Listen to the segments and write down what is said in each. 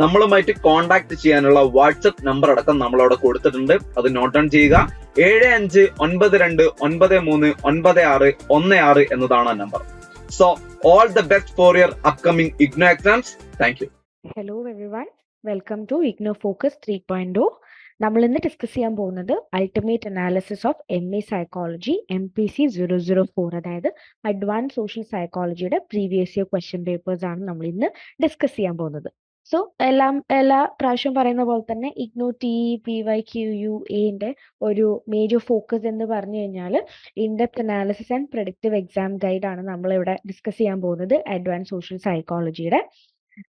നമ്മളുമായിട്ട് കോൺടാക്ട് ചെയ്യാനുള്ള WhatsApp number അടക്കം നമ്മൾ അവിടെ കൊടുത്തിട്ടുണ്ട്. അത് നോട്ട് ഡൗൺ ചെയ്യുക. ഏഴ് അഞ്ച് ഒൻപത് രണ്ട് ഒൻപത് മൂന്ന് ഒൻപത് ആറ് ഒന്ന് ആറ് എന്നതാണ് ആ number so all the best for your upcoming IGNOU exams thank you hello everyone welcome to IGNOU focus three point നമ്മൾ ഇന്ന് ഡിസ്കസ് ചെയ്യാൻ പോകുന്നത് ultimate analysis of M A psychology M P C zero zero four അതായത് advance social സൈക്കോളജിയുടെ previous year question papers ആണ് നമ്മൾ ഇന്ന് discuss ചെയ്യാൻ പോകുന്നത്. സോ എല്ലാം എല്ലാ പ്രാവശ്യം പറയുന്ന പോലെ തന്നെ IGNOU T P Y Q U എന്റെ ഒരു മേജർ ഫോക്കസ് എന്ന് പറഞ്ഞു കഴിഞ്ഞാൽ in depth analysis and productive exam guide ആണ് നമ്മൾ ഇവിടെ ഡിസ്കസ് ചെയ്യാൻ പോകുന്നത്. അഡ്വാൻസ് സോഷ്യൽ സൈക്കോളജിയുടെ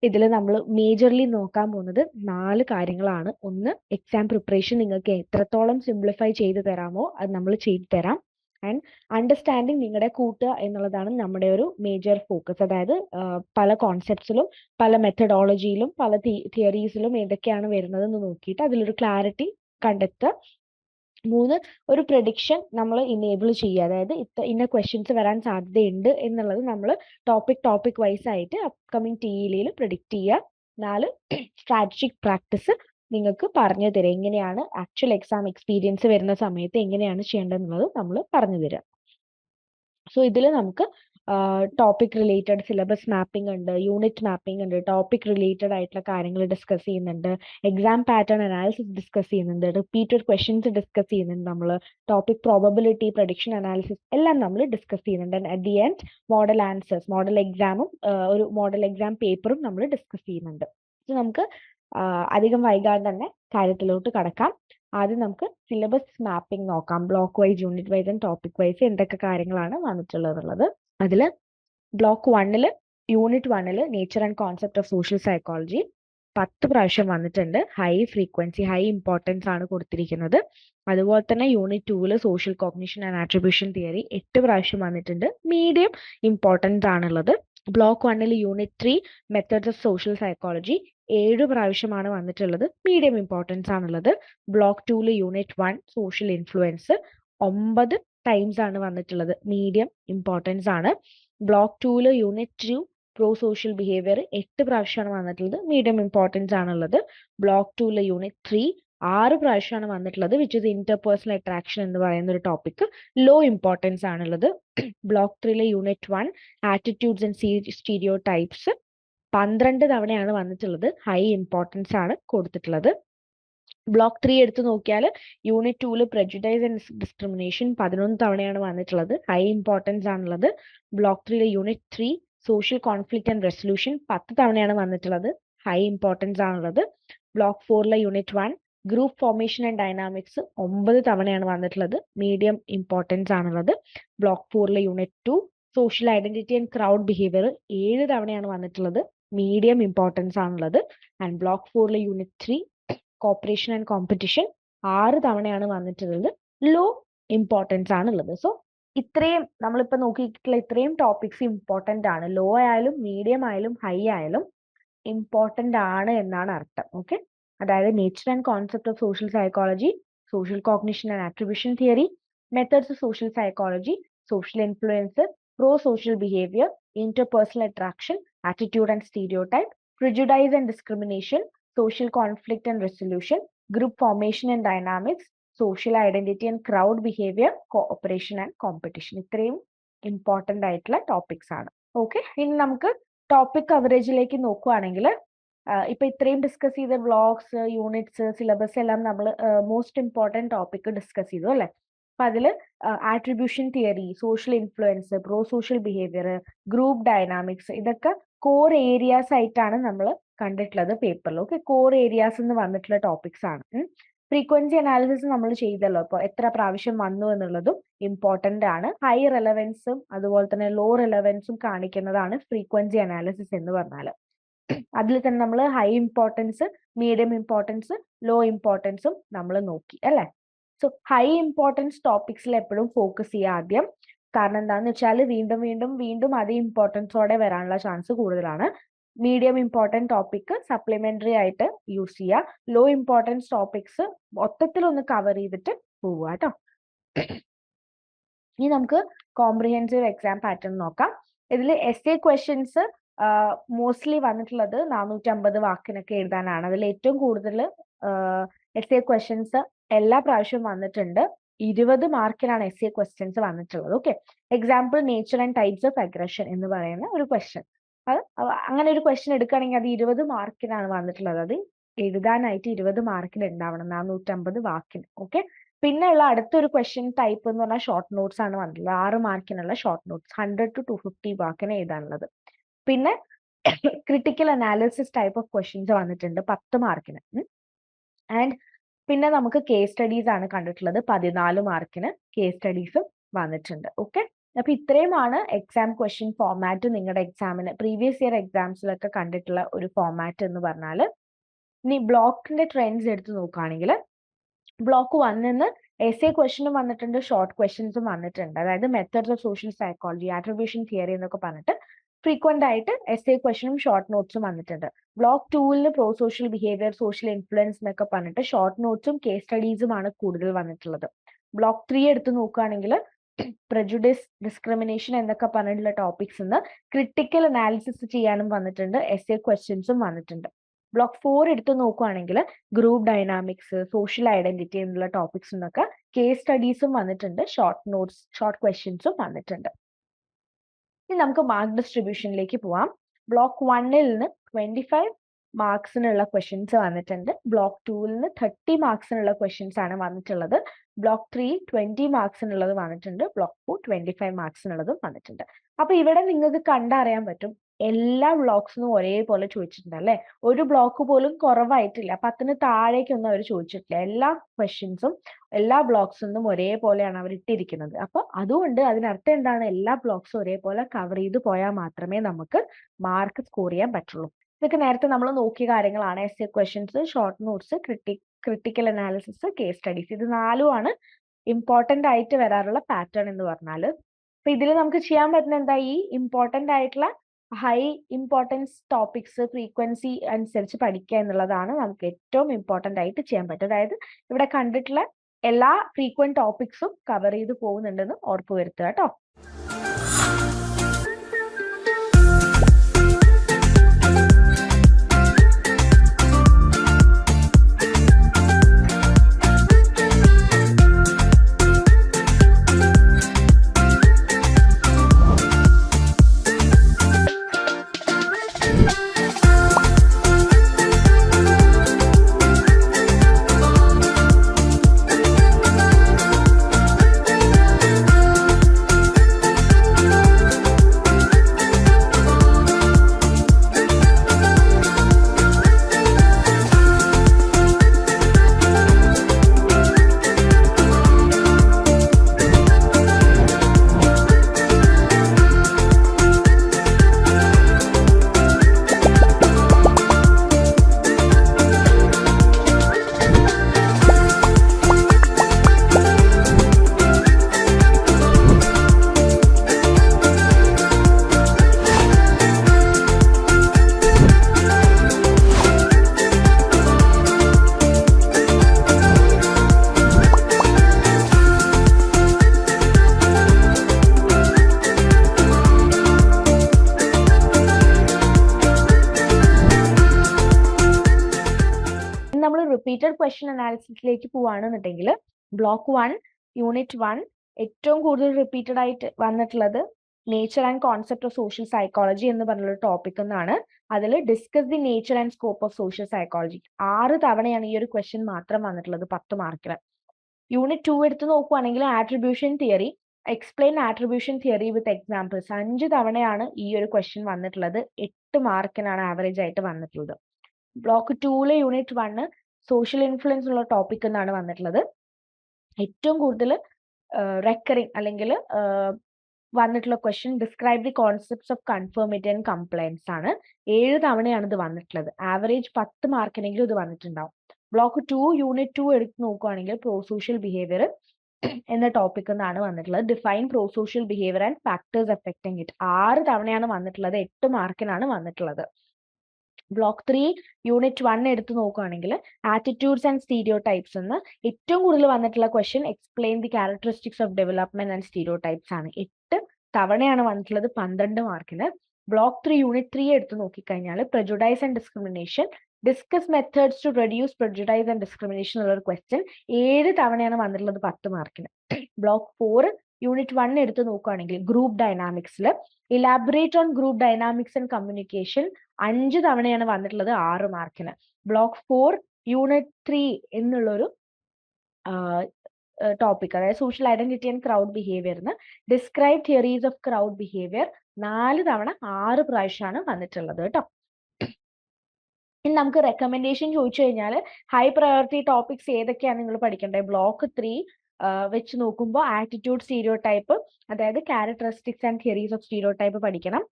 ഇതിൽ നമ്മൾ മേജർലി നോക്കാൻ പോകുന്നത് നാല് കാര്യങ്ങളാണ്. ഒന്ന് എക്സാം പ്രിപ്പറേഷൻ നിങ്ങൾക്ക് എത്രത്തോളം സിംപ്ലിഫൈ ചെയ്ത് തരാമോ അത് നമ്മൾ ചെയ്തു തരാം. ആൻഡ് അണ്ടർസ്റ്റാൻഡിങ് നിങ്ങളുടെ കൂട്ടുക എന്നുള്ളതാണ് നമ്മുടെ ഒരു മേജർ ഫോക്കസ് അതായത് പല കോൺസെപ്റ്റ്സിലും പല മെത്തഡോളജിയിലും പല തിയറീസിലും ഏതൊക്കെയാണ് വരുന്നത് എന്ന് നോക്കിയിട്ട് അതിലൊരു ക്ലാരിറ്റി കണ്ടെത്തുക. മൂന്ന് ഒരു പ്രഡിക്ഷൻ നമ്മൾ ഇനേബിൾ ചെയ്യുക. അതായത് ഇത്ര ഇന്ന ക്വസ്റ്റ്യൻസ് വരാൻ സാധ്യതയുണ്ട് എന്നുള്ളത് നമ്മൾ ടോപ്പിക് ടോപ്പിക് വൈസ് ആയിട്ട് അപ്കമിങ് ടി ഇയിൽ പ്രഡിക്റ്റ് ചെയ്യുക. നാല് സ്ട്രാറ്റജിക് പ്രാക്ടീസ് നിങ്ങൾക്ക് പറഞ്ഞു തരാം. എങ്ങനെയാണ് ആക്ച്വൽ എക്സാം എക്സ്പീരിയൻസ് വരുന്ന സമയത്ത് എങ്ങനെയാണ് ചെയ്യേണ്ടതെന്നുള്ളത് നമ്മൾ പറഞ്ഞു തരാം. സോ ഇതിൽ നമുക്ക് ടോപ്പിക് റിലേറ്റഡ് സിലബസ് മാപ്പിംഗ് ഉണ്ട് യൂണിറ്റ് മാപ്പിംഗ് ഉണ്ട് ടോപ്പിക് റിലേറ്റഡ് ആയിട്ടുള്ള കാര്യങ്ങൾ ഡിസ്കസ് ചെയ്യുന്നുണ്ട് എക്സാം പാറ്റേൺ അനാലിസിസ് ഡിസ്കസ് ചെയ്യുന്നുണ്ട് റിപ്പീറ്റഡ് ക്വസ്റ്റ്യൻസ് ഡിസ്കസ് ചെയ്യുന്നുണ്ട് നമ്മൾ ടോപ്പിക് പ്രോബബിലിറ്റി പ്രൊഡിക്ഷൻ അനാലിസിസ് എല്ലാം നമ്മൾ ഡിസ്കസ് ചെയ്യുന്നുണ്ട്. At the end model answers model എക്സാമും ഒരു മോഡൽ എക്സാം പേപ്പറും നമ്മൾ ഡിസ്കസ് ചെയ്യുന്നുണ്ട്. നമുക്ക് അധികം വൈകാതെ തന്നെ കാര്യത്തിലോട്ട് കടക്കാം. ആദ്യം നമുക്ക് സിലബസ് മാപ്പിംഗ് നോക്കാം. Block wise unit wise and topic wise എന്തൊക്കെ കാര്യങ്ങളാണ് വന്നിട്ടുള്ളത് എന്നുള്ളത് അതിൽ ബ്ലോക്ക് വണ്ണിൽ യൂണിറ്റ് വണ്ണിൽ nature and concept of social psychology പത്ത് പ്രാവശ്യം വന്നിട്ടുണ്ട്. ഹൈ ഫ്രീക്വൻസി ഹൈ ഇമ്പോർട്ടൻസ് ആണ് കൊടുത്തിരിക്കുന്നത്. അതുപോലെ തന്നെ യൂണിറ്റ് ടൂവിൽ social cognition and attribution theory എട്ട് പ്രാവശ്യം വന്നിട്ടുണ്ട്. മീഡിയം ഇമ്പോർട്ടൻസ് ആണുള്ളത്. ബ്ലോക്ക് വണ്ണിൽ unit three methods of social psychology ഏഴ് പ്രാവശ്യമാണ് വന്നിട്ടുള്ളത്. മീഡിയം ഇമ്പോർട്ടൻസ് ആണുള്ളത്. ബ്ലോക്ക് ടൂൽ യൂണിറ്റ് വൺ സോഷ്യൽ ഇൻഫ്ലുവൻസ് ഒമ്പത് ടൈംസ് ആണ് വന്നിട്ടുള്ളത്. മീഡിയം ഇമ്പോർട്ടൻസ് ആണ്. ബ്ലോക്ക് ടൂൽ unit two pro social behaviour എട്ട് പ്രാവശ്യമാണ് വന്നിട്ടുള്ളത്. മീഡിയം ഇമ്പോർട്ടൻസ് ആണുള്ളത്. ബ്ലോക്ക് ടൂൽ യൂണിറ്റ് ത്രീ ആറ് പ്രാവശ്യമാണ് വന്നിട്ടുള്ളത് വിച്ച് ഇസ് ഇന്റർപേഴ്സണൽ അട്രാക്ഷൻ എന്ന് പറയുന്ന ഒരു ടോപ്പിക് ലോ ഇമ്പോർട്ടൻസ് ആണുള്ളത്. Block ത്രീയിലെ unit one attitudes and stereotypes പന്ത്രണ്ട് തവണയാണ് വന്നിട്ടുള്ളത്. ഹൈ ഇമ്പോർട്ടൻസ് ആണ് കൊടുത്തിട്ടുള്ളത്. ബ്ലോക്ക് ത്രീ എടുത്തു നോക്കിയാൽ യൂണിറ്റ് ടൂൽ പ്രജുഡൈസ് ആൻഡ് ഡിസ്ക്രിമിനേഷൻ പതിനൊന്ന് തവണയാണ് വന്നിട്ടുള്ളത്. ഹൈ ഇമ്പോർട്ടൻസ് ആണുള്ളത്. Block ത്രീയിലെ unit three social conflict and resolution പത്ത് തവണയാണ് വന്നിട്ടുള്ളത്. ഹൈ ഇമ്പോർട്ടൻസ് ആണുള്ളത്. Block ഫോറിലെ unit one group formation and dynamics ഒമ്പത് തവണയാണ് വന്നിട്ടുള്ളത്. മീഡിയം ഇമ്പോർട്ടൻസ് ആണുള്ളത്. Block ഫോറിലെ unit two social identity and crowd behaviour ഏഴ് തവണയാണ് വന്നിട്ടുള്ളത്. മീഡിയം ഇമ്പോർട്ടൻസ് ആണുള്ളത്. And block ഫോറിലെ unit three cooperation and competition ആറ് തവണയാണ് വന്നിട്ടുള്ളത്. ലോ ഇമ്പോർട്ടൻസ് ആണുള്ളത്. സോ ഇത്രയും നമ്മളിപ്പോ നോക്കിയിട്ടുള്ള ഇത്രയും ടോപ്പിക്സ് ഇമ്പോർട്ടന്റ് ആണ്. ലോ ആയാലും മീഡിയം ആയാലും ഹൈ ആയാലും ഇമ്പോർട്ടന്റ് ആണ് എന്നാണ് അർത്ഥം. ഓക്കെ അതായത് nature and concept of social psychology social cognition and attribution theory methods of social psychology social influence prosocial behaviour interpersonal attraction attitude and stereotype prejudice and discrimination social conflict and resolution, group formation and dynamics, social identity and crowd behaviour cooperation and competition. ഇത്രയും important ആയിട്ടുള്ള topics ആണ്. Okay ഇനി നമുക്ക് topic കവറേജിലേക്ക് നോക്കുകയാണെങ്കിൽ ഇപ്പൊ ഇത്രയും discuss ചെയ്ത vlogs units syllabus എല്ലാം നമ്മൾ മോസ്റ്റ് ഇമ്പോർട്ടന്റ് ടോപ്പിക് ഡിസ്കസ് ചെയ്തു അല്ലെ? അപ്പൊ അതിൽ attribution theory social influence prosocial behaviour group dynamics ഇതൊക്കെ കോർ ഏരിയാസ് ആയിട്ടാണ് നമ്മൾ കണ്ടിട്ടുള്ളത് പേപ്പറിൽ ഓക്കെ കോർ ഏരിയാസ് എന്ന് വന്നിട്ടുള്ള ടോപ്പിക്സ് ആണ്. ഫ്രീക്വൻസി അനാലിസിസ് നമ്മൾ ചെയ്തല്ലോ. ഇപ്പോൾ എത്ര പ്രാവശ്യം വന്നു എന്നുള്ളതും ഇമ്പോർട്ടന്റ് ആണ്. ഹൈ റെലവൻസും അതുപോലെ തന്നെ ലോ റെലവൻസും കാണിക്കുന്നതാണ് ഫ്രീക്വൻസി അനാലിസിസ് എന്ന് പറഞ്ഞാൽ അതിൽ തന്നെ നമ്മൾ high importance medium importance low ഇമ്പോർട്ടൻസും നമ്മൾ നോക്കി. അല്ലേ? സോ ഹൈ ഇമ്പോർട്ടൻസ് ടോപ്പിക്സിൽ എപ്പോഴും ഫോക്കസ് ചെയ്യുക ആദ്യം. കാരണം എന്താന്ന് വെച്ചാൽ വീണ്ടും വീണ്ടും വീണ്ടും അതേ ഇമ്പോർട്ടൻസോടെ വരാനുള്ള ചാൻസ് കൂടുതലാണ്. മീഡിയം ഇമ്പോർട്ടന്റ് ടോപ്പിക് സപ്ലിമെന്ററി ആയിട്ട് യൂസ് ചെയ്യുക ലോ ഇമ്പോർട്ടൻസ് ടോപ്പിക്സ് മൊത്തത്തിൽ ഒന്ന് കവർ ചെയ്തിട്ട് പോവുക കേട്ടോ. ഇനി നമുക്ക് കോംപ്രിഹെൻസീവ് എക്സാം പാറ്റേൺ നോക്കാം. ഇതിൽ എസ് എ ക്വസ്റ്റ്യൻസ് മോസ്റ്റ്ലി വന്നിട്ടുള്ളത് നാനൂറ്റമ്പത് വാക്കിനൊക്കെ എഴുതാനാണ്. അതിൽ ഏറ്റവും കൂടുതൽ എസ് എ ക്വസ്റ്റ്യൻസ് എല്ലാ പ്രാവശ്യവും വന്നിട്ടുണ്ട്. ഇരുപത് മാർക്കിനാണ് എസ് എ ക്വസ്റ്റ്യൻസ് വന്നിട്ടുള്ളത്. Okay example nature and types of aggression എന്ന് പറയുന്ന ഒരു ക്വസ്റ്റ്യൻ അത് അങ്ങനെ ഒരു ക്വസ്റ്റ്യൻ എടുക്കുകയാണെങ്കിൽ അത് ഇരുപത് മാർക്കിനാണ് വന്നിട്ടുള്ളത്. അത് എഴുതാനായിട്ട് ഇരുപത് മാർക്കിന് ഉണ്ടാവണം. നാനൂറ്റമ്പത് വാക്കിന്. ഓക്കെ പിന്നെ ഉള്ള അടുത്തൊരു ക്വസ്റ്റ്യൻ ടൈപ്പ് എന്ന് പറഞ്ഞാൽ ഷോർട്ട് നോട്ട്സ് ആണ് വന്നിട്ടുള്ളത്. ആറ് മാർക്കിനുള്ള short notes hundred to two fifty വാക്കിന് എഴുതാനുള്ളത്. പിന്നെ critical analysis type of questions വന്നിട്ടുണ്ട്. പത്ത് മാർക്കിന്. ആൻഡ് പിന്നെ നമുക്ക് കേസ് സ്റ്റഡീസ് ആണ് കണ്ടിട്ടുള്ളത്. പതിനാല് മാർക്കിന് കേസ് സ്റ്റഡീസും വന്നിട്ടുണ്ട്. ഓക്കെ അപ്പൊ ഇത്രയുമാണ് എക്സാം ക്വസ്റ്റ്യൻ ഫോർമാറ്റ് നിങ്ങളുടെ എക്സാമിന് പ്രീവിയസ് ഇയർ എക്സാംസിലൊക്കെ കണ്ടിട്ടുള്ള ഒരു ഫോർമാറ്റ് എന്ന് പറഞ്ഞാൽ ഇനി ബ്ലോക്കിന്റെ ട്രെൻഡ്സ് എടുത്ത് നോക്കുകയാണെങ്കിൽ ബ്ലോക്ക് വണ്ണിന്ന് എസ് എ ക്വസ്റ്റ്യനും വന്നിട്ടുണ്ട് ഷോർട്ട് ക്വസ്റ്റ്യൻസും വന്നിട്ടുണ്ട്. അതായത് methods of social psychology attribution theory എന്നൊക്കെ പറഞ്ഞിട്ട് ഫ്രീക്വന്റ് ആയിട്ട് എസ് എ ക്വസ്റ്റനും ഷോർട്ട് നോട്ട്സും വന്നിട്ടുണ്ട്. ബ്ലോക്ക് ടൂവിൽ pro social behaviour social influence എന്നൊക്കെ പറഞ്ഞിട്ട് ഷോർട്ട് നോട്ട്സും കേസ് സ്റ്റഡീസും ആണ് കൂടുതൽ വന്നിട്ടുള്ളത്. ബ്ലോക്ക് ത്രീ എടുത്ത് നോക്കുകയാണെങ്കിൽ പ്രജുഡിസ് ഡിസ്ക്രിമിനേഷൻ എന്നൊക്കെ പറഞ്ഞിട്ടുള്ള ടോപ്പിക്സ് നിന്ന് ക്രിട്ടിക്കൽ അനാലിസിസ് ചെയ്യാനും വന്നിട്ടുണ്ട് എസ് എ ക്വസ്റ്റ്യൻസും വന്നിട്ടുണ്ട്. ബ്ലോക്ക് ഫോർ എടുത്ത് നോക്കുകയാണെങ്കിൽ ഗ്രൂപ്പ് ഡൈനാമിക്സ് സോഷ്യൽ ഐഡന്റിറ്റി എന്നുള്ള ടോപ്പിക്സ് എന്നൊക്കെ കേസ് സ്റ്റഡീസും വന്നിട്ടുണ്ട് ഷോർട്ട് നോട്ട്സ് ഷോർട്ട് ക്വസ്റ്റ്യൻസും വന്നിട്ടുണ്ട്. ഇനി നമുക്ക് മാർക്ക് ഡിസ്ട്രിബ്യൂഷനിലേക്ക് പോവാം. ബ്ലോക്ക് വണ്ണിൽ നിന്ന് ട്വന്റി ഫൈവ് മാർക്സിനുള്ള ക്വസ്റ്റ്യൻസ് വന്നിട്ടുണ്ട്. ബ്ലോക്ക് ടൂവിൽ നിന്ന് തേർട്ടി മാർക്സിനുള്ള ക്വസ്റ്റ്യൻസ് ആണ് വന്നിട്ടുള്ളത്. ബ്ലോക്ക് ത്രീ ട്വന്റി മാർക്സിനുള്ളത് വന്നിട്ടുണ്ട്. ബ്ലോക്ക് ഫോർ ട്വന്റി ഫൈവ് മാർക്സിനുള്ളതും വന്നിട്ടുണ്ട്. അപ്പൊ ഇവിടെ നിങ്ങൾക്ക് കണ്ടറിയാൻ പറ്റും. എല്ലാ ബ്ലോക്സിനും ഒരേപോലെ ചോദിച്ചിട്ടുണ്ട് അല്ലെ? ഒരു ബ്ലോക്ക് പോലും കുറവായിട്ടില്ല. പത്തിന് താഴേക്കൊന്നും അവർ ചോദിച്ചിട്ടില്ല. എല്ലാ ക്വസ്റ്റ്യൻസും എല്ലാ ബ്ലോക്സിൽ നിന്നും ഒരേപോലെയാണ് അവർ ഇട്ടിരിക്കുന്നത്. അപ്പൊ അതുകൊണ്ട് അതിനർത്ഥം എന്താണ്? എല്ലാ ബ്ലോക്സും ഒരേപോലെ കവർ ചെയ്ത് പോയാൽ മാത്രമേ നമുക്ക് മാർക്ക് സ്കോർ ചെയ്യാൻ പറ്റുള്ളൂ. ഇതൊക്കെ നേരത്തെ നമ്മൾ നോക്കിയ കാര്യങ്ങളാണ്. S A questions short notes ക്രിട്ടി critical analysis case studies ഇത് നാലുമാണ് ഇമ്പോർട്ടന്റ് ആയിട്ട് വരാറുള്ള പാറ്റേൺ എന്ന് പറഞ്ഞാൽ അപ്പൊ ഇതിൽ നമുക്ക് ചെയ്യാൻ പറ്റുന്ന എന്താ? ഈ ഇമ്പോർട്ടന്റ് ആയിട്ടുള്ള ഹൈ ഇമ്പോർട്ടൻസ് ടോപ്പിക്സ് ഫ്രീക്വൻസി അനുസരിച്ച് പഠിക്കുക എന്നുള്ളതാണ് നമുക്ക് ഏറ്റവും ഇമ്പോർട്ടന്റ് ആയിട്ട് ചെയ്യാൻ പറ്റും അതായത് ഇവിടെ കണ്ടിട്ടുള്ള എല്ലാ ഫ്രീക്വന്റ് ടോപ്പിക്സും കവർ ചെയ്ത് പോകുന്നുണ്ടെന്ന് ഉറപ്പ് വരുത്തുക കേട്ടോ. ക്വസ്റ്റ്യൻ അനാലിസിസിലേക്ക് പോവാണെന്നുണ്ടെങ്കിൽ ബ്ലോക്ക് വൺ യൂണിറ്റ് വൺ ഏറ്റവും കൂടുതൽ റിപ്പീറ്റഡ് ആയിട്ട് വന്നിട്ടുള്ളത് nature and concept of social psychology എന്ന് പറഞ്ഞുള്ള ടോപ്പിക് എന്നാണ് അതിൽ discuss the nature and scope of social psychology ആറ് തവണയാണ് ഈ ഒരു ക്വസ്റ്റ്യൻ മാത്രം വന്നിട്ടുള്ളത് പത്ത് മാർക്കിന് യൂണിറ്റ് ടു എടുത്ത് നോക്കുവാണെങ്കിൽ attribution theory explain attribution theory with examples അഞ്ച് തവണയാണ് ഈ ഒരു ക്വസ്റ്റ്യൻ വന്നിട്ടുള്ളത്. എട്ട് മാർക്കിനാണ് ആവറേജ് ആയിട്ട് വന്നിട്ടുള്ളത്. ബ്ലോക്ക് ടൂലെ യൂണിറ്റ് വണ്ണ് സോഷ്യൽ ഇൻഫ്ലുവൻസ് ഉള്ള ടോപ്പിക് എന്നാണ് വന്നിട്ടുള്ളത്. ഏറ്റവും കൂടുതൽ റെക്കറിങ് അല്ലെങ്കിൽ വന്നിട്ടുള്ള question describe the concepts of conformity and compliance ആണ്. ഏഴ് തവണയാണ് ഇത് വന്നിട്ടുള്ളത്. ആവറേജ് പത്ത് മാർക്കിനെങ്കിലും ഇത് വന്നിട്ടുണ്ടാവും. ബ്ലോക്ക് ടു യൂണിറ്റ് ടു എടുത്ത് നോക്കുകയാണെങ്കിൽ പ്രോ സോഷ്യൽ ബിഹേവിയർ എന്ന ടോപ്പിക് എന്നാണ് വന്നിട്ടുള്ളത്. Define pro social behaviour and factors affecting it ആറ് തവണയാണ് വന്നിട്ടുള്ളത്. എട്ട് മാർക്കിനാണ് വന്നിട്ടുള്ളത്. ബ്ലോക്ക് ത്രീ യൂണിറ്റ് വൺ എടുത്ത് നോക്കുകയാണെങ്കിൽ ആറ്റിറ്റ്യൂഡ്സ് ആൻഡ് സ്റ്റീരിയോ ടൈപ്സ് എന്ന് ഏറ്റവും കൂടുതൽ വന്നിട്ടുള്ള question explain the characteristics of development and stereotypes ആണ്. എട്ട് തവണയാണ് വന്നിട്ടുള്ളത് പന്ത്രണ്ട് മാർക്കിന് ബ്ലോക്ക് ത്രീ യൂണിറ്റ് ത്രീ എടുത്ത് നോക്കിക്കഴിഞ്ഞാൽ prejudice and discrimination discuss methods to reduce prejudice and discrimination എന്നുള്ള ഒരു ക്വസ്റ്റ്യൻ ഏഴ് തവണയാണ് വന്നിട്ടുള്ളത് പത്ത് മാർക്കിന് ബ്ലോക്ക് ഫോർ യൂണിറ്റ് വൺ എടുത്ത് നോക്കുകയാണെങ്കിൽ group ഡൈനാമിക്സിൽ elaborate on group dynamics and communication അഞ്ച് തവണയാണ് വന്നിട്ടുള്ളത് ആറ് മാർക്കിന് ബ്ലോക്ക് ഫോർ യൂണിറ്റ് ത്രീ എന്നുള്ളൊരു ടോപ്പിക് അതായത് social identity and crowd ബിഹേവിയറിന് describe theories of crowd behaviour നാല് തവണ ആറ് പ്രാവശ്യമാണ് വന്നിട്ടുള്ളത് കേട്ടോ. ഇനി നമുക്ക് റെക്കമെൻഡേഷൻ ചോദിച്ചു കഴിഞ്ഞാൽ ഹൈ പ്രയോറിറ്റി ടോപ്പിക്സ് ഏതൊക്കെയാണ് നിങ്ങൾ പഠിക്കേണ്ടത്? ബ്ലോക്ക് ത്രീ വെച്ച് നോക്കുമ്പോൾ ആറ്റിറ്റ്യൂഡ് സ്റ്റീരിയോ ടൈപ്പ് അതായത് characteristics and theories of stereotype പഠിക്കണം.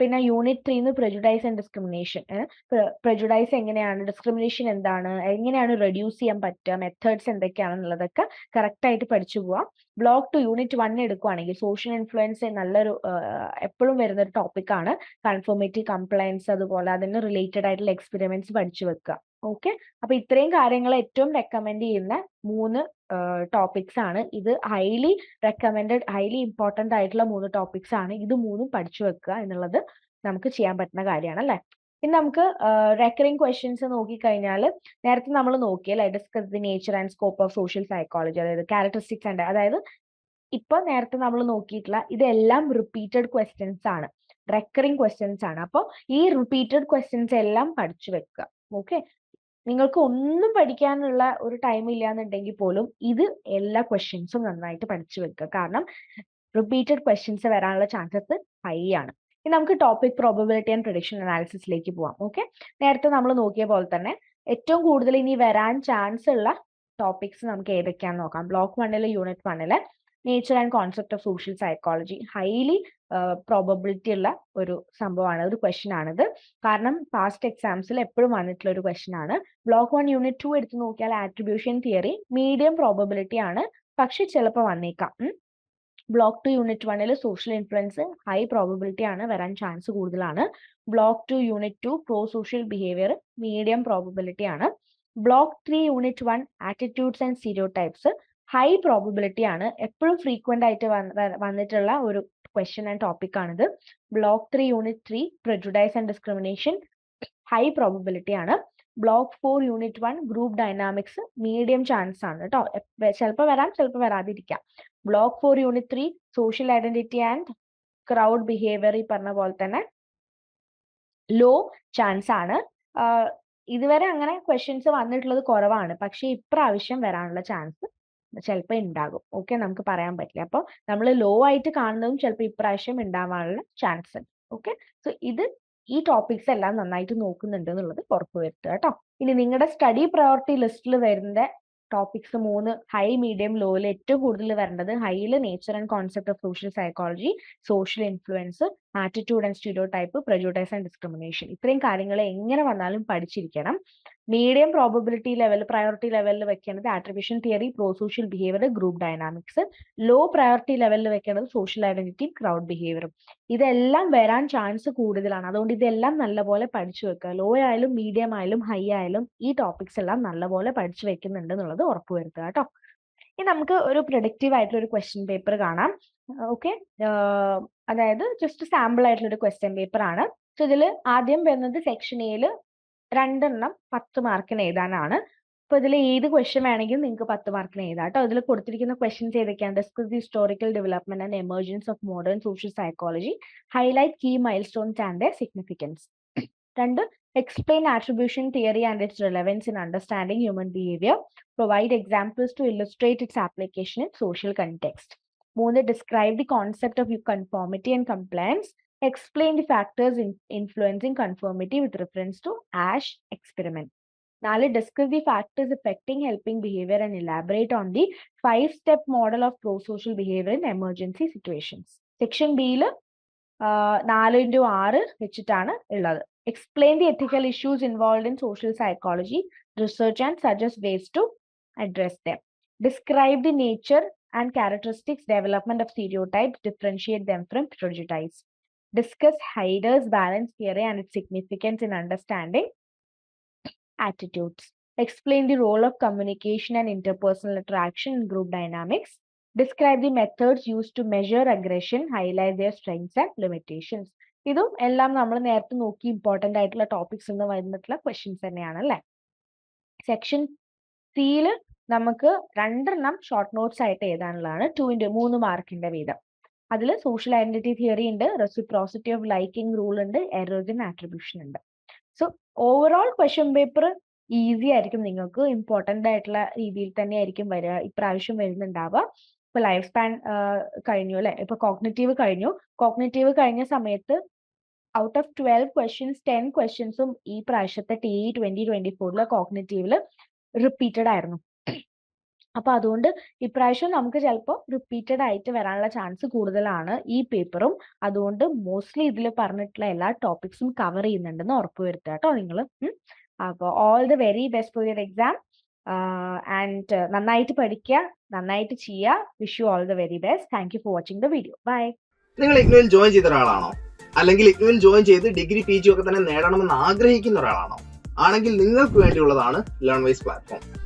പിന്നെ യൂണിറ്റ് ത്രീന്ന് പ്രജുഡൈസ് ആൻഡ് ഡിസ്ക്രിമിനേഷൻ പ്രജുഡൈസ് എങ്ങനെയാണ് ഡിസ്ക്രിമിനേഷൻ എന്താണ് എങ്ങനെയാണ് റെഡ്യൂസ് ചെയ്യാൻ പറ്റുക മെത്തേഡ്സ് എന്തൊക്കെയാണെന്നുള്ളതൊക്കെ കറക്റ്റ് ആയിട്ട് പഠിച്ചു പോവാം. ബ്ലോക്ക് ടു യൂണിറ്റ് വൺ എടുക്കുവാണെങ്കിൽ സോഷ്യൽ ഇൻഫ്ലുവൻസ് നല്ലൊരു എപ്പോഴും വരുന്ന ഒരു ടോപ്പിക്കാണ് കൺഫോമേറ്റീവ് കംപ്ലയൻസ് അതുപോലെ അതിന് റിലേറ്റഡ് ആയിട്ടുള്ള എക്സ്പെരിമെന്റ്സ് പഠിച്ചു വെക്കുക. ഓക്കെ അപ്പൊ ഇത്രയും കാര്യങ്ങൾ ഏറ്റവും റെക്കമെൻഡ് ചെയ്യുന്ന മൂന്ന് ടോപ്പിക്സ് ആണ്. ഇത് ഹൈലി റെക്കമെൻഡ് ഹൈലി ഇമ്പോർട്ടന്റ് ആയിട്ടുള്ള മൂന്ന് ടോപ്പിക്സ് ആണ്. ഇത് മൂന്നും പഠിച്ചു വെക്കുക എന്നുള്ളത് നമുക്ക് ചെയ്യാൻ പറ്റുന്ന കാര്യമാണ് അല്ലെ ഇനി നമുക്ക് റെക്കറിംഗ് ക്വസ്റ്റ്യൻസ് നോക്കിക്കഴിഞ്ഞാൽ നേരത്തെ നമ്മൾ നോക്കിയല്ലേ discuss the nature and scope of social psychology അതായത് ക്യാരക്ടറിസ്റ്റിക്സ് ആൻഡ് അതായത് ഇപ്പൊ നേരത്തെ നമ്മൾ നോക്കിയിട്ടുള്ള ഇതെല്ലാം റിപ്പീറ്റഡ് ക്വസ്റ്റ്യൻസ് ആണ്. റെക്കറിംഗ് ക്വസ്റ്റ്യൻസ് ആണ്. അപ്പോൾ ഈ റിപ്പീറ്റഡ് ക്വസ്റ്റ്യൻസ് എല്ലാം പഠിച്ചു വെക്കുക. ഓക്കെ നിങ്ങൾക്ക് ഒന്നും പഠിക്കാനുള്ള ഒരു ടൈം ഇല്ല എന്നുണ്ടെങ്കിൽ പോലും ഇത് എല്ലാ ക്വസ്റ്റ്യൻസും നന്നായിട്ട് പഠിച്ചു വെക്കുക. കാരണം റിപ്പീറ്റഡ് ക്വസ്റ്റ്യൻസ് വരാനുള്ള ചാൻസസ് ഹൈ ആണ്. ഇനി നമുക്ക് ടോപ്പിക് പ്രോബബിലിറ്റി ആൻഡ് പ്രൊഡിക്ഷൻ അനാലിസിസിലേക്ക് പോവാം. ഓക്കെ നേരത്തെ നമ്മൾ നോക്കിയ പോലെ തന്നെ ഏറ്റവും കൂടുതൽ ഇനി വരാൻ ചാൻസ് ഉള്ള ടോപ്പിക്സ് നമുക്ക് ഏതൊക്കെയാണെന്ന് നോക്കാം. ബ്ലോക്ക് വണ്ണിൽ യൂണിറ്റ് വണ്ണിൽ nature and concept of social psychology highly probability ഉള്ള ഒരു സംഭവമാണ്. ഒരു ക്വസ്റ്റ്യൻ ആണിത്. കാരണം പാസ്റ്റ് എക്സാംസിൽ എപ്പോഴും വന്നിട്ടുള്ള ഒരു ക്വസ്റ്റ്യൻ ആണ്. ബ്ലോക്ക് വൺ യൂണിറ്റ് ടു എടുത്ത് നോക്കിയാൽ ആട്രിബ്യൂഷൻ തിയറി മീഡിയം പ്രോബബിലിറ്റി ആണ്. പക്ഷെ ചിലപ്പോൾ വന്നേക്കാം. ബ്ലോക്ക് ടു യൂണിറ്റ് വണ്ണിൽ സോഷ്യൽ ഇൻഫ്ലുവൻസ് ഹൈ പ്രോബിലിറ്റി ആണ് വരാൻ ചാൻസ് കൂടുതലാണ്. Block two unit two pro social behaviour medium probability ആണ്. Block three unit one attitudes and stereotypes high probability ആണ്. എപ്പോഴും ഫ്രീക്വന്റ് ആയിട്ട് വന്നിട്ടുള്ള ഒരു ക്വസ്റ്റ്യൻ ആൻഡ് ടോപ്പിക് ആണിത്. Block three unit three prejudice and discrimination high probability ആണ്. Block four unit one group dynamics medium chance ആണ് കേട്ടോ. ചിലപ്പോൾ വരാം ചിലപ്പോൾ വരാതിരിക്കാം. Block four unit three social identity and crowd behaviour ഈ പറഞ്ഞ പോലെ തന്നെ ലോ ചാൻസ് ആണ്. ഇതുവരെ അങ്ങനെ ക്വസ്റ്റ്യൻസ് വന്നിട്ടുള്ളത് കുറവാണ്. പക്ഷേ ഇപ്രാവശ്യം വരാനുള്ള ചാൻസ് ചിലപ്പോൾ ഉണ്ടാകും ഓക്കെ നമുക്ക് പറയാൻ പറ്റില്ല. അപ്പോൾ നമ്മൾ ലോ ആയിട്ട് കാണുന്നതും ചിലപ്പോൾ ഇപ്രാവശ്യം ഉണ്ടാവാനുള്ള ചാൻസ് ഉണ്ട്. ഓക്കെ സോ ഇത് ഈ ടോപ്പിക്സ് എല്ലാം നന്നായിട്ട് നോക്കുന്നുണ്ട് എന്നുള്ളത് ഉറപ്പുവരുത്തുക കേട്ടോ. ഇനി നിങ്ങളുടെ സ്റ്റഡി പ്രയോറിറ്റി ലിസ്റ്റിൽ വരുന്ന ടോപ്പിക്സ് മൂന്ന് ഹൈ മീഡിയം ലോയിൽ ഏറ്റവും കൂടുതൽ വരേണ്ടത് ഹൈയിൽ nature and concept of social psychology social influence attitude and stereotype prejudice and discrimination ഇത്രയും കാര്യങ്ങൾ എങ്ങനെ വന്നാലും പഠിച്ചിരിക്കണം. മീഡിയം പ്രോബബിലിറ്റി ലെവൽ പ്രയോറിറ്റി ലെവലിൽ വെക്കേണ്ടത് attribution theory pro social behaviour group dynamics low priority ലെവലിൽ വെക്കേണ്ടത് സോഷ്യൽ ഐഡന്റിറ്റി ക്രൗഡ് ബിഹേവിയറും ഇതെല്ലാം വരാൻ ചാൻസ് കൂടുതലാണ്. അതുകൊണ്ട് ഇതെല്ലാം നല്ലപോലെ പഠിച്ചു വെക്കുക. ലോ ആയാലും മീഡിയം ആയാലും ഹൈ ആയാലും ഈ ടോപ്പിക്സ് എല്ലാം നല്ലപോലെ പഠിച്ചു വെക്കുന്നുണ്ട് എന്നുള്ളത് ഉറപ്പുവരുത്തുക കേട്ടോ. ഇനി നമുക്ക് ഒരു പ്രൊഡക്റ്റീവ് ആയിട്ടുള്ള ഒരു ക്വസ്റ്റ്യൻ പേപ്പർ കാണാം. ഓക്കെ അതായത് ജസ്റ്റ് സാമ്പിൾ ആയിട്ടുള്ള ഒരു ക്വസ്റ്റ്യൻ പേപ്പർ ആണ്. സോ ഇതിൽ ആദ്യം വരുന്നത് സെക്ഷൻ എയിൽ രണ്ടെണ്ണം പത്ത് മാർക്കിന് എഴുതാനാണ്. അപ്പൊ ഇതിൽ ഏത് ക്വസ്റ്റ്യൻ വേണമെങ്കിലും നിങ്ങൾക്ക് പത്ത് മാർക്കിന് എഴുതാം കേട്ടോ ഇതിൽ കൊടുത്തിരിക്കുന്ന ക്വസ്റ്റ്യൻസ് ഏതൊക്കെയാണ്? Discuss the historical development and emergence of modern social psychology highlight key milestones and the significance രണ്ട് explain attribution theory and its relevance in understanding human behaviour provide examples to illustrate its application in social context മൂന്ന് describe the concept of U conformity and compliance Explain the factors in influencing conformity with reference to ASH experiment. നാല് discuss the factors affecting helping behavior and elaborate on the five step model of pro-social behavior in emergency situations. Section ബിയിൽ നാല് into ആറ് വെച്ചിട്ടാണ് ഉള്ളത് explain the ethical issues involve in social psychology research and suggest ways to address them describe the nature and characteristics development of stereotypes differentiate them from prejudice discuss Heider's balance theory and its significance in understanding attitudes explain the role of communication and interpersonal interaction in group dynamics describe the methods used to measure aggression highlight their strengths and limitations ഇതും എല്ലാം നമ്മൾ നേരത്തെ നോക്കി important ആയിട്ടുള്ള topics എന്ന് വന്നിട്ടുള്ള questions തന്നെയാണ് അല്ലെ സെക്ഷൻ സിയിൽ നമുക്ക് രണ്ടെണ്ണം ഷോർട്ട് നോട്ട്സ് ആയിട്ട് എഴുതാനുള്ളതാണ് ടു ഇന്റു മൂന്ന് മാർക്കിന്റെ വീതം അതിൽ സോഷ്യൽ ഐഡന്റിറ്റി തിയറി ഉണ്ട് റെസിപ്രോസിറ്റി ഓഫ് ലൈക്കിംഗ് റൂൾ ഉണ്ട് എറോജൻ ആട്രിബ്യൂഷൻ ഉണ്ട്. So overall question paper easy ആയിരിക്കും നിങ്ങൾക്ക് ഇമ്പോർട്ടന്റ് ആയിട്ടുള്ള രീതിയിൽ തന്നെ ആയിരിക്കും വരിക ഇപ്രാവശ്യം വരുന്നുണ്ടാവുക. ഇപ്പൊ ലൈഫ് സ്പാൻ കഴിഞ്ഞു അല്ലെ? ഇപ്പൊ കോഗ്നറ്റീവ് കഴിഞ്ഞു. കോഗ്നറ്റീവ് കഴിഞ്ഞ സമയത്ത് out of twelve questions ten ക്വസ്റ്റ്യൻസും ഈ പ്രാവശ്യത്തെ ടി ട്വന്റി ട്വന്റി ഫോറിലെ കോഗ്നറ്റീവിൽ റിപ്പീറ്റഡ് ആയിരുന്നു. അപ്പൊ അതുകൊണ്ട് ഇപ്രാവശ്യം നമുക്ക് ചിലപ്പോൾ റിപ്പീറ്റഡ് ആയിട്ട് വരാനുള്ള ചാൻസ് കൂടുതലാണ് ഈ പേപ്പറും അതുകൊണ്ട് മോസ്റ്റ്ലി ഇതിൽ പറഞ്ഞിട്ടുള്ള എല്ലാ ടോപ്പിക്സും കവർ ചെയ്യുന്നുണ്ടെന്ന് ഉറപ്പുവരുത്തുക കേട്ടോ നിങ്ങൾ അപ്പോൾ all the very best for your exam and നന്നായിട്ട് പഠിക്കുക നന്നായിട്ട് ചെയ്യുക. Wish you all the very best thank you for watching the video bye നിങ്ങൾ ഇഗ്നുവിൽ ജോയിൻ ചെയ്ത ഒരാളാണോ? അല്ലെങ്കിൽ ഇഗ്നുവിൽ ജോയിൻ ചെയ്ത് ഡിഗ്രി പി ജി ഒക്കെ തന്നെ നേടണമെന്ന് ആഗ്രഹിക്കുന്ന ഒരാളാണോ? ആണെങ്കിൽ നിങ്ങൾക്ക് വേണ്ടിയുള്ളതാണ് ലേൺ വൈസ് പ്ലാറ്റ്ഫോം